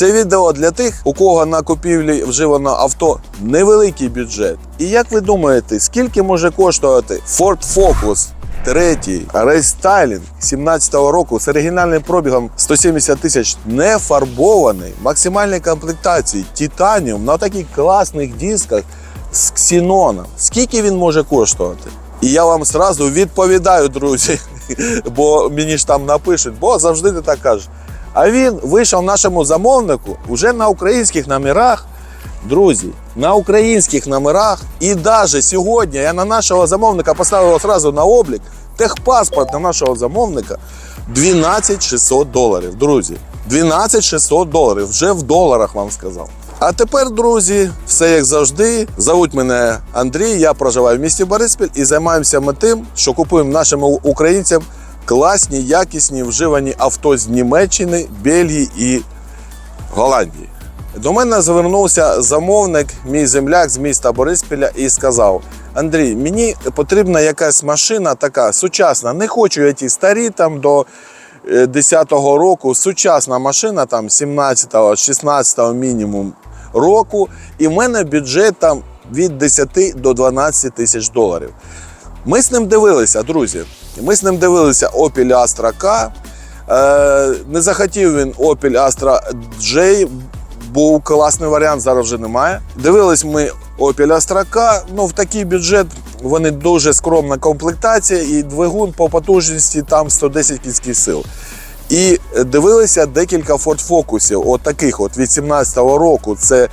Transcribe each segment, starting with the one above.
Це відео для тих, у кого на купівлі вживаного авто невеликий бюджет. І як ви думаєте, скільки може коштувати Ford Focus третій рестайлінг 17-го року з оригінальним пробігом 170 тисяч не фарбований, максимальної комплектації, титаніум на таких класних дисках з ксеноном. Скільки він може коштувати? І я вам сразу відповідаю, друзі, бо мені ж там напишуть, бо завжди ти так кажеш. А він вийшов нашому замовнику вже на українських номерах. Друзі, на українських номерах. І навіть сьогодні я на нашого замовника поставив одразу на облік техпаспорт на нашого замовника 12 600 доларів. Друзі, 12 600 доларів. Вже в доларах вам сказав. А тепер, друзі, все як завжди. Зовуть мене Андрій, я проживаю в місті Бориспіль і займаємося ми тим, що купуємо нашим українцям класні, якісні вживані авто з Німеччини, Бельгії і Голландії. До мене звернувся замовник, мій земляк з міста Бориспіля, і сказав: Андрій, мені потрібна якась машина така сучасна. Не хочу я ті старі там до е, 10-го року. Сучасна машина, там 17-го, 16-го мінімум року. І в мене бюджет там від 10 до 12 тисяч доларів. Ми з ним дивилися, друзі. Ми з ним дивилися Opel Astra K. Не захотів він Opel Astra J. Був класний варіант, зараз вже немає. Дивились ми Opel Astra K. Ну, в такий бюджет вони дуже скромна комплектація, і двигун по потужності там 110 кінських сил. І дивилися декілька Ford Focusів, от таких от від 17-го року. Це,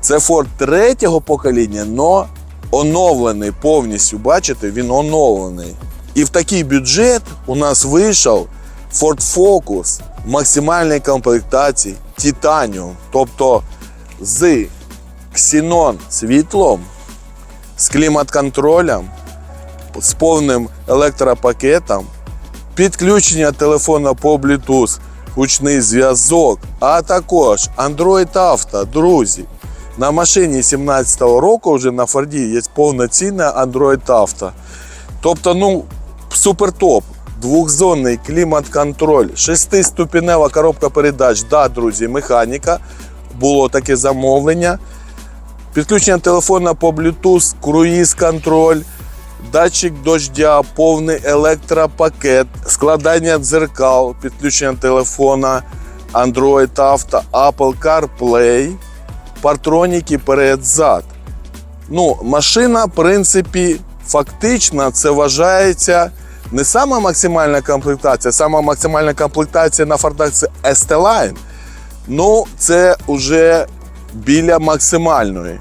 це Ford третього покоління, но оновлений повністю. Бачите, він оновлений. І в такий бюджет у нас вийшов Ford Focus максимальної комплектації Titanium, тобто з ксенон світлом, з клімат-контролем, з повним електропакетом, підключення телефона по Bluetooth, гучний зв'язок, а також Android Auto, друзі. На машині 17-го року вже на Форді є повноцінна Android Auto. Тобто, ну, супер топ. Двохзонний клімат-контроль, шестиступінева коробка передач. Да, друзі, механіка. Було таке замовлення. Підключення телефона по Bluetooth, круїз-контроль, датчик дождя, повний електропакет, складання дзеркал, підключення телефона, Android Auto, Apple CarPlay, партроніки перед-зад. Ну, машина, в принципі, фактично це вважається не сама максимальна комплектація, сама максимальна комплектація на фортах це ST-Line. Ну, це вже біля максимальної.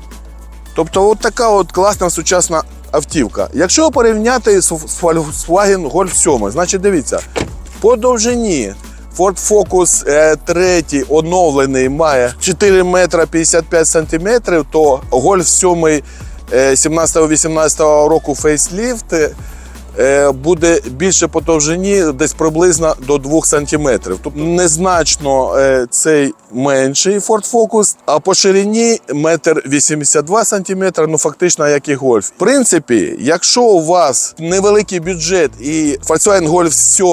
Тобто, от така от класна сучасна автівка. Якщо порівняти з Volkswagen Golf 7, значить дивіться, по довжині Ford Focus е, 3 оновлений має 4 метра 55 сантиметрів, то Golf 7 е, 17-18 року фейсліфт е, буде більше по довжині, десь приблизно до 2 см. Тобто незначно е, цей менший Ford Focus, а по ширині 1,82 см, ну фактично як і Golf. В принципі, якщо у вас невеликий бюджет і Volkswagen Golf 7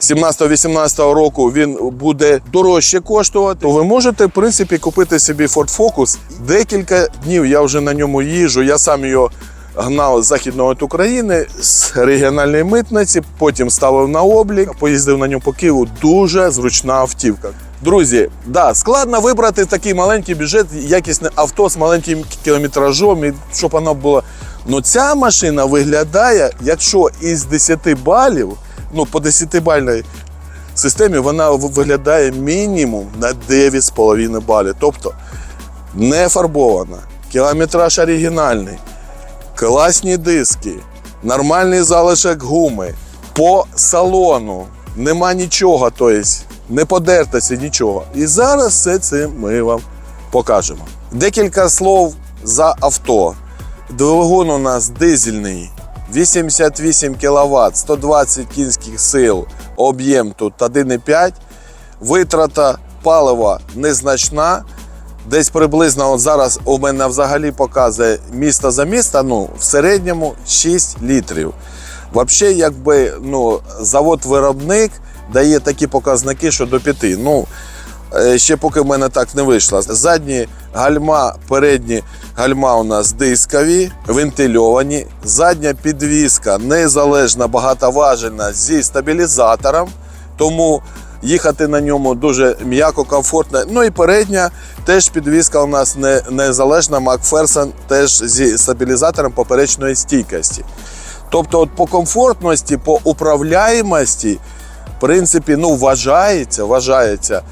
17-18 року він буде дорожче коштувати, то ви можете в принципі купити собі Ford Focus. Декілька днів я вже на ньому їжджу, я сам його гнав з західного України з регіональної митниці, потім ставив на облік, поїздив на ньому по Києву. Дуже зручна автівка. Друзі, да, складно вибрати такий маленький бюджет, якісне авто з маленьким кілометражом, і щоб воно було. Ну ця машина виглядає, якщо із 10 балів, ну по 10-бальній системі вона виглядає мінімум на 9,5 балів. Тобто не фарбована, кілометраж оригінальний, класні диски, нормальний залишок гуми, по салону нема нічого, тобто не подертося нічого. І зараз все це ми вам покажемо. Декілька слов за авто. Двигун у нас дизельний, 88 кВт, 120 кінських сил, об'єм тут 1,5. Витрата палива незначна. Десь приблизно от зараз у мене взагалі показує місто за місто, ну, в середньому 6 літрів. Взагалі, якби ну, завод-виробник дає такі показники, що до 5. Ну, е, ще поки в мене так не вийшло. Задні гальма, передні гальма у нас дискові, вентильовані. Задня підвіска незалежна, багатоважельна зі стабілізатором. Тому їхати на ньому дуже м'яко, комфортно. Ну і передня теж підвіска у нас не, незалежна. Макферсон теж зі стабілізатором поперечної стійкості. Тобто, от по комфортності, по управляємості, в принципі, ну, вважається, вважається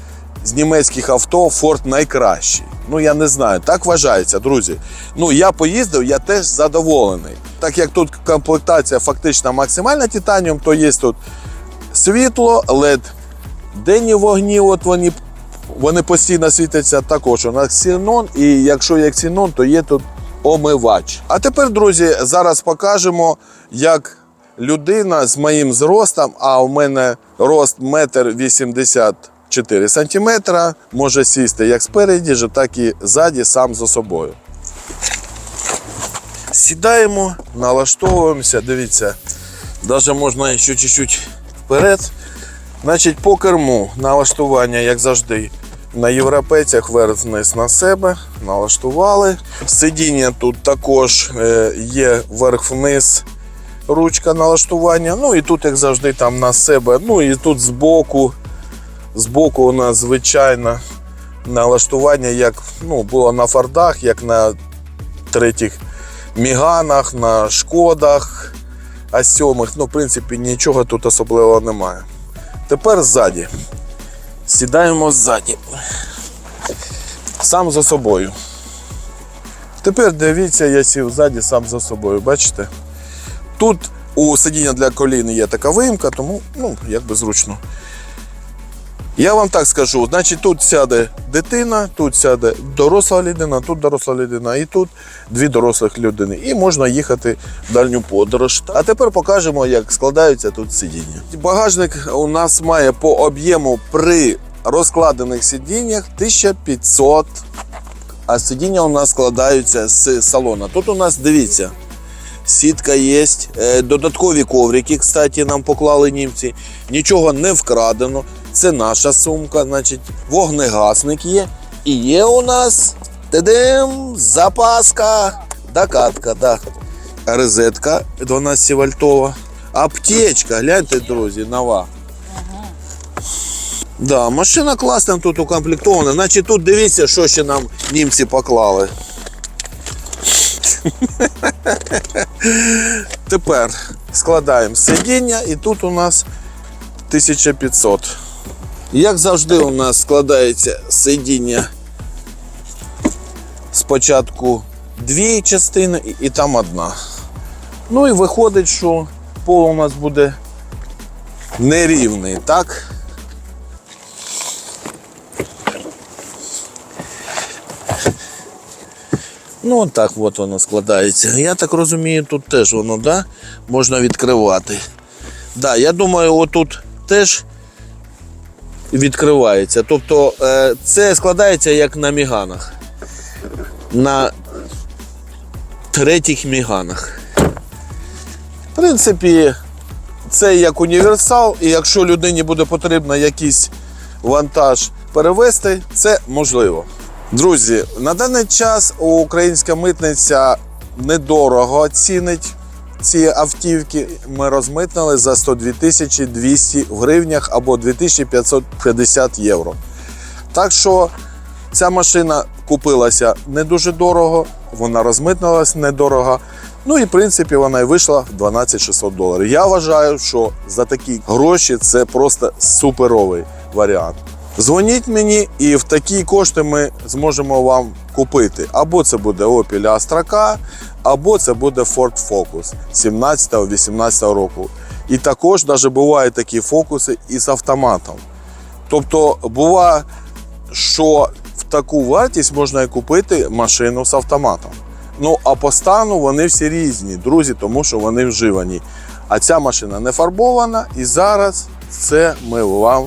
з німецьких авто Ford найкращий. Ну, я не знаю, так вважається, друзі. Ну, я поїздив, я теж задоволений. Так як тут комплектація фактично максимальна титаніум, то є тут світло, LED, денні вогні, от вони, вони постійно світяться також. У нас ксенон, і якщо є ксенон, то є тут омивач. А тепер, друзі, зараз покажемо, як людина з моїм зростом, а у мене рост 1,84 м може сісти як спереді, так і ззаді сам за собою. Сідаємо, налаштовуємося, дивіться, навіть можна ще чуть-чуть вперед. Значить, по керму налаштування, як завжди, на європейцях вверх-вниз на себе, налаштували. Сидіння тут також е, є вверх-вниз ручка налаштування. Ну і тут, як завжди, там на себе. Ну і тут збоку. Збоку у нас звичайно налаштування, як ну, було на фордах, як на третіх міганах, на шкодах, а сьомих. Ну, в принципі, нічого тут особливого немає. Тепер ззаді. Сідаємо ззаді. Сам за собою. Тепер дивіться, я сів ззаді сам за собою, бачите? Тут у сидіння для колін є така виїмка, тому ну, якби зручно. Я вам так скажу, значить, тут сяде дитина, тут сяде доросла людина, тут доросла людина, і тут дві дорослих людини. І можна їхати в дальню подорож. А тепер покажемо, як складаються тут сидіння. Багажник у нас має по об'єму при розкладених сидіннях 1500, а сидіння у нас складаються з салона. Тут у нас дивіться. Сітка є, е, додаткові коврики, кстати, нам поклали німці. Нічого не вкрадено. Це наша сумка, значить, вогнегасник є. І є у нас тедем, запаска, докатка, да. Розетка 12 вольтова. Аптечка, гляньте, друзі, нова. Да, машина класна тут укомплектована. Значить, тут дивіться, що ще нам німці поклали. Тепер складаємо сидіння і тут у нас 1500. Як завжди, у нас складається сидіння спочатку дві частини і, там одна. Ну і виходить, що пол у нас буде нерівний, так? Ну, так от воно складається. Я так розумію, тут теж воно да, можна відкривати. Да, я думаю, отут теж відкривається. Тобто е, це складається як на міганах. На третіх міганах. В принципі, це як універсал, і якщо людині буде потрібно якийсь вантаж перевезти, це можливо. Друзі, на даний час українська митниця недорого цінить ці автівки. Ми розмитнили за 102 тисячі 200 в гривнях або 2550 євро. Так що ця машина купилася не дуже дорого, вона розмитнилась недорого. Ну і в принципі вона і вийшла в 12 600 доларів. Я вважаю, що за такі гроші це просто суперовий варіант. Дзвоніть мені, і в такі кошти ми зможемо вам купити. Або це буде Opel Astra K, або це буде Ford Focus 17-18 року. І також навіть бувають такі фокуси із автоматом. Тобто буває, що в таку вартість можна і купити машину з автоматом. Ну а по стану вони всі різні, друзі, тому що вони вживані. А ця машина не фарбована, і зараз це ми вам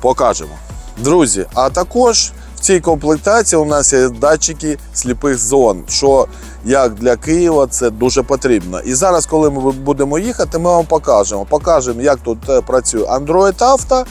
покажемо. Друзі, а також в цій комплектації у нас є датчики сліпих зон, що як для Києва це дуже потрібно. І зараз, коли ми будемо їхати, ми вам покажемо. Покажемо, як тут е, працює Android Auto,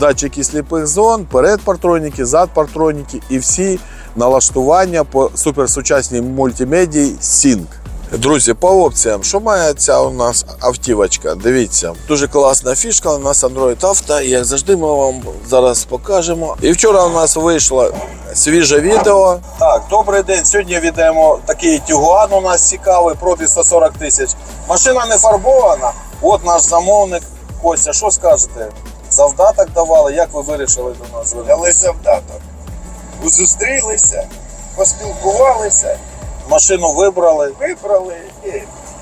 датчики сліпих зон, перед партроніки, зад партроніки і всі налаштування по суперсучасній мультимедії Sync. Друзі, по опціям, що має ця у нас автівочка? Дивіться, дуже класна фішка. У нас Android Auto, і як завжди, ми вам зараз покажемо. І вчора у нас вийшло свіже відео. Так, добрий день. Сьогодні віддаємо такий Тігуан у нас цікавий, пробіг 140 тисяч. Машина не фарбована. От наш замовник. Костя, що скажете? Завдаток давали, як ви вирішили до нас? Дали завдаток. Зустрілися, поспілкувалися, Машину вибрали, вибрали і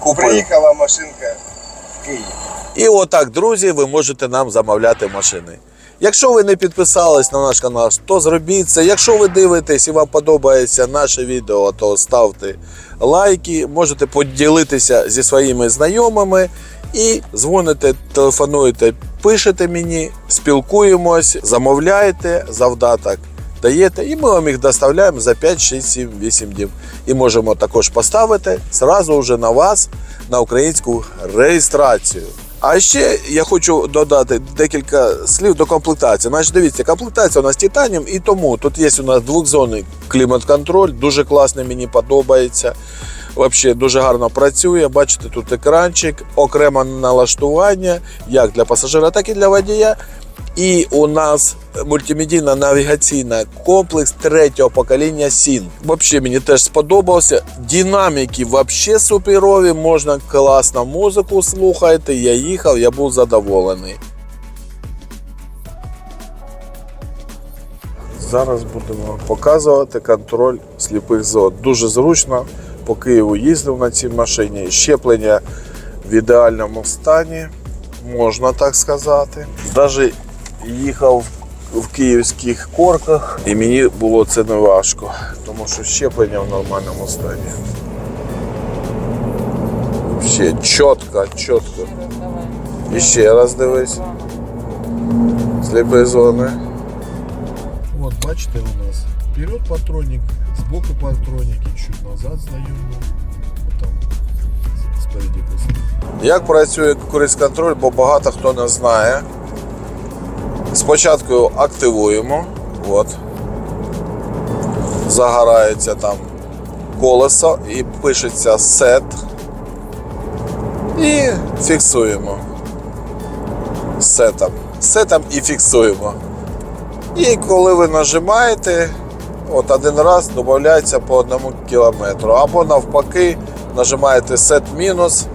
купили. приїхала машинка в Київ. І отак, друзі, ви можете нам замовляти машини. Якщо ви не підписались на наш канал, то зробіть це. Якщо ви дивитесь і вам подобається наше відео, то ставте лайки, можете поділитися зі своїми знайомими і дзвоните, телефонуєте, пишете мені, спілкуємось, замовляєте завдаток. Даєте, і ми вам їх доставляємо за 5, 6, 7, 8 днів. І можемо також поставити зразу вже на вас на українську реєстрацію. А ще я хочу додати декілька слів до комплектації. Значить, дивіться, комплектація у нас титаніум, і тому тут є у нас двохзонний клімат-контроль, дуже класний, мені подобається. Взагалі дуже гарно працює. Бачите, тут екранчик, окреме налаштування як для пасажира, так і для водія. І у нас мультимедійна навігаційна комплекс третього покоління SYNC. Взагалі мені теж сподобався. Динаміки взагалі суперові, можна класно музику слухати. Я їхав, я був задоволений. Зараз будемо показувати контроль сліпих зон. Дуже зручно. По Києву їздив на цій машині. Щеплення в ідеальному стані, можна так сказати. Навіть їхав в київських корках, і мені було це не важко, тому що щеплення в нормальному стані. Ще чітко, чітко. І ще раз дивись. Сліпі зони. Вот, бачите, у нас вперед патроник, сбоку патроники, чуть назад спереди. Як працює круїз-контроль, бо багато хто не знає. Спочатку активуємо. От. Загорається там колесо і пишеться set. І фіксуємо. Сетом. Сетом і фіксуємо. І коли ви нажимаєте, от один раз додається по одному кілометру. Або навпаки, нажимаєте set мінус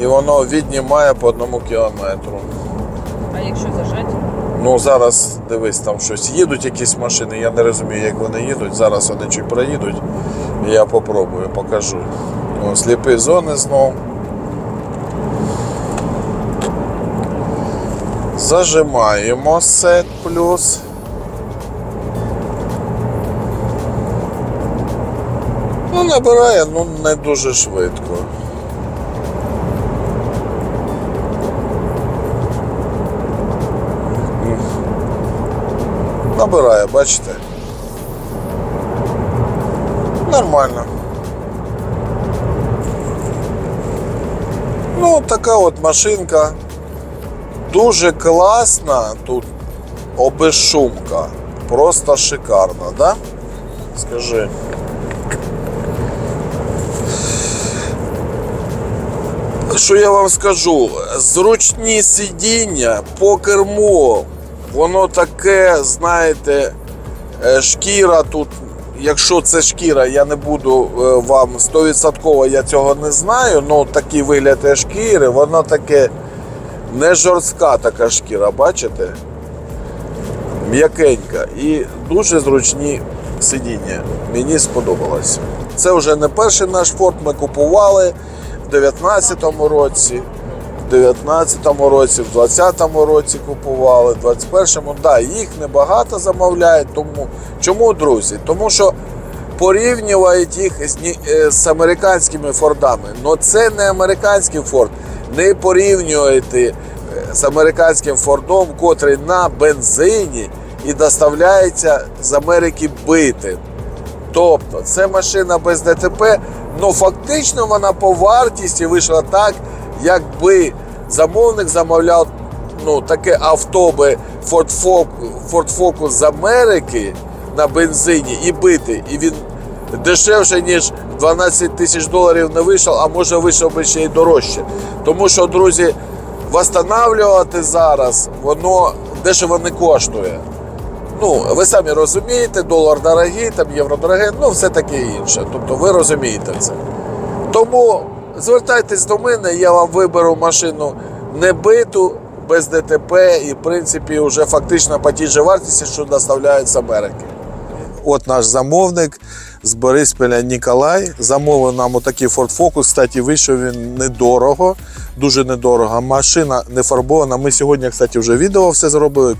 і воно віднімає по одному кілометру. А якщо зажати? Ну зараз дивись, там щось їдуть якісь машини, я не розумію, як вони їдуть. Зараз вони чуть проїдуть. Я попробую, покажу. О, сліпі зони знов. Зажимаємо сет плюс. Ну, набирає, ну не дуже швидко. Набирає, бачите? Нормально. Ну, така от машинка. Дуже класна тут обезшумка. Просто шикарна, да? Скажи. Що я вам скажу? Зручні сидіння по керму. Воно таке, знаєте, е, шкіра тут. Якщо це шкіра, я не буду е, вам 100% я цього не знаю. Ну такий вигляд шкіри, воно таке не жорстка така шкіра, бачите? М'якенька і дуже зручні сидіння. Мені сподобалось. Це вже не перший наш форт. Ми купували в 2019 році. В 19-му році, в 20-му році купували, в 21-му, да, їх небагато замовляють. Тому чому, друзі? Тому що порівнюють їх з, е, з американськими фордами. Ну це не американський форд. Не порівнюйте е, з американським фордом, котрий на бензині і доставляється з Америки битим. Тобто це машина без ДТП, але фактично вона по вартісті вийшла так, якби замовник замовляв ну, таке авто би Ford Focus, Ford Focus з Америки на бензині і бити, і він дешевше, ніж 12 тисяч доларів не вийшов, а може вийшов би ще й дорожче. Тому що, друзі, восстанавлювати зараз воно дешево не коштує. Ну, ви самі розумієте, долар дорогий, там євро дорогий, ну все таке інше. Тобто ви розумієте це. Тому звертайтесь до мене, я вам виберу машину не биту, без ДТП і, в принципі, вже фактично по тій же вартості, що доставляють з Америки. От наш замовник з Борисполя Ніколай замовив нам отакий Ford Focus. Кстати, вийшов він недорого, дуже недорого. Машина не фарбована. Ми сьогодні, кстати, вже відео все зробили.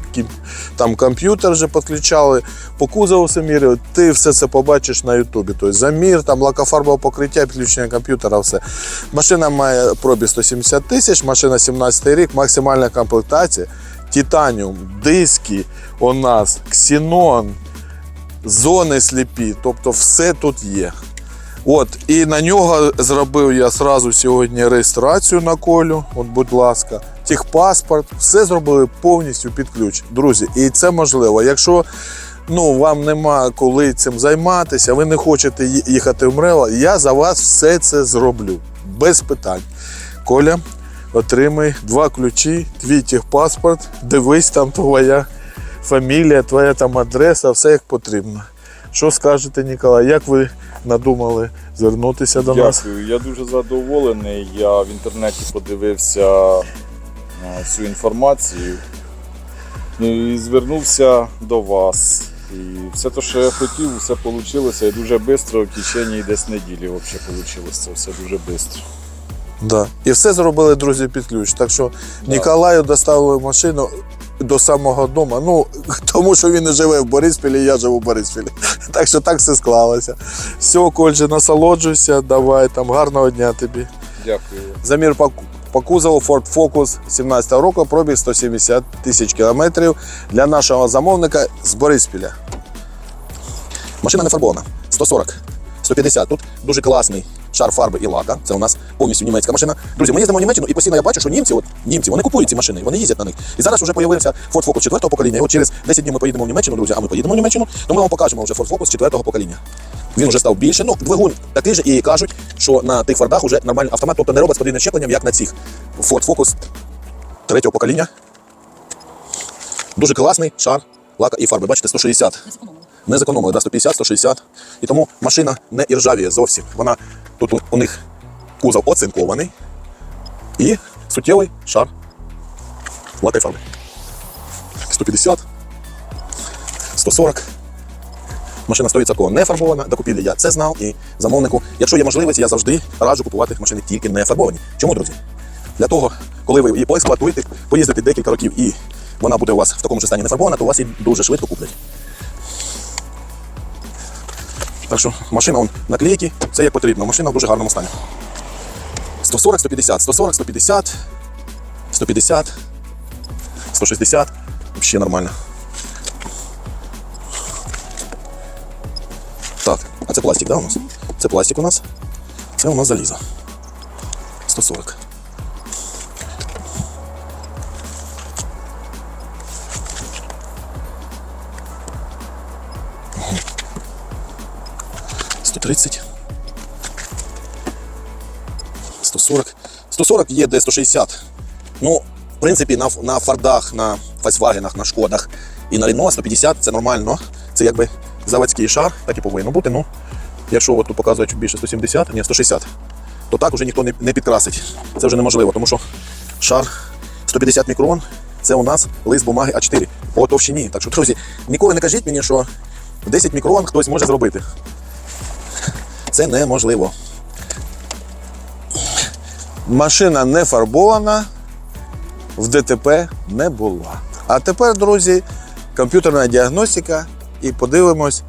Там комп'ютер вже підключали, по кузову все міряли. Ти все це побачиш на Ютубі. Тобто замір, там лакофарбове покриття, підключення комп'ютера, все. Машина має пробіг 170 тисяч, машина 17 рік, максимальна комплектація. Титаніум, диски у нас, ксенон, зони сліпі, тобто все тут є. От, і на нього зробив я зразу сьогодні реєстрацію на колю. От, будь ласка, техпаспорт, все зробили повністю під ключ. Друзі, і це можливо. Якщо ну, вам нема коли цим займатися, ви не хочете їхати в МРЕВО, я за вас все це зроблю. Без питань. Коля, отримай два ключі, твій техпаспорт, дивись там твоя фамілія, твоя там адреса, все як потрібно. Що скажете, Ніколай? Як ви надумали звернутися до нас? Дякую, я дуже задоволений. Я в інтернеті подивився е, всю інформацію і звернувся до вас. І все те, що я хотів, все вийшло. І дуже швидко, в течение десь неділі вийшло. Це все дуже швидко. Да. І все зробили, друзі, під ключ. Так що Ніколаю доставили машину до самого дому. Ну, тому що він не живе в Борисполі, я живу в Борисполі. Так що так все склалося. Все, Кольже, насолоджуйся, давай там гарного дня тобі. Дякую. Замір по, по кузову Ford Focus 17 року, пробіг 170 тисяч кілометрів для нашого замовника з Борисполя. Машина не фарбована. 140, 150. Тут дуже класний шар фарби і лака. Це у нас повністю німецька машина. Друзі, ми їздимо в Німеччину і постійно я бачу, що німці, от німці, вони купують ці машини, вони їздять на них. І зараз вже з'явився Ford Focus 4 покоління. І от через 10 днів ми поїдемо в Німеччину, друзі, а ми поїдемо в Німеччину, то ми вам покажемо вже Ford Focus 4 покоління. Він вже став більше. Ну, двигун такий же, і кажуть, що на тих фордах вже нормальний автомат, тобто не робить з подвійним щепленням, як на цих. Ford Focus третього покоління. Дуже класний шар, лака і фарби. Бачите, 160. Не зекономили, да, 150, 160. І тому машина не іржавіє зовсім. Вона тут у- них кузов оцинкований і суттєвий шар і 150, 140. Машина 100% не фарбована, до купівлі я це знав і замовнику. Якщо є можливість, я завжди раджу купувати машини тільки не фарбовані. Чому, друзі? Для того, коли ви її поексплуатуєте, поїздите декілька років і вона буде у вас в такому ж стані не фарбована, то у вас її дуже швидко куплять. Так що машина он, наклейки, все як потрібно. Машина в дуже гарному стані. 140, 150, 140, 150, 150, 160. Взагалі нормально. Так, а це пластик, да, у нас? Це пластик у нас. Це у нас залізо. 140. Сто тридцять. 140. 140 є де 160. Ну, в принципі, на, на фардах, на Volkswagen, на шкодах і на Renault 150 це нормально. Це якби заводський шар, так і повинно бути. Ну, якщо от тут показують більше 170, ні, 160, то так вже ніхто не, не підкрасить. Це вже неможливо, тому що шар 150 мікрон це у нас лист бумаги А4 по товщині. Так що, друзі, ніколи не кажіть мені, що 10 мікрон хтось може зробити. Це неможливо. Машина не фарбована, в ДТП не була. А тепер, друзі, комп'ютерна діагностика і подивимось,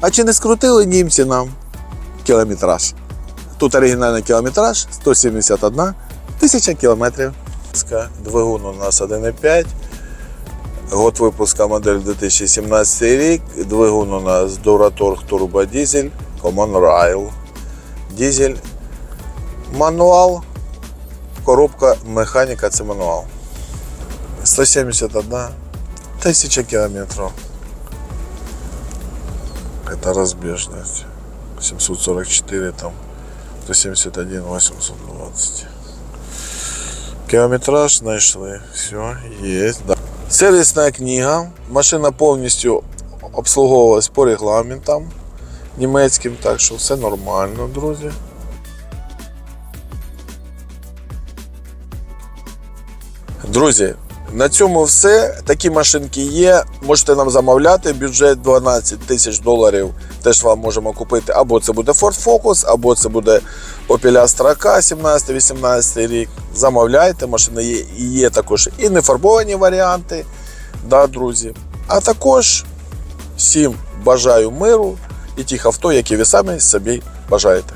а чи не скрутили німці нам кілометраж? Тут оригінальний кілометраж 171 тисяча кілометрів. Двигун у нас 1,5. Год випуска модель 2017 рік. Двигун у нас Turbo Diesel Common Rail. Дізель. Мануал. Коробка механіка це мануал. 171 тысяча километров. Это разбежность. 744 там. 171 820. Километраж знайшли. Все, есть. Да. Сервісна книга. Машина повністю обслуговувалась по регламентам Німецьким, так що все нормально, друзі. Друзі, на цьому все. Такі машинки є. Можете нам замовляти. Бюджет 12 тисяч доларів. Теж вам можемо купити. Або це буде Ford Focus, або це буде Opel Astra K 17-18 рік. Замовляйте, машини є. І є також і нефарбовані варіанти. Да, друзі. А також всім бажаю миру і тих авто, які ви самі собі бажаєте.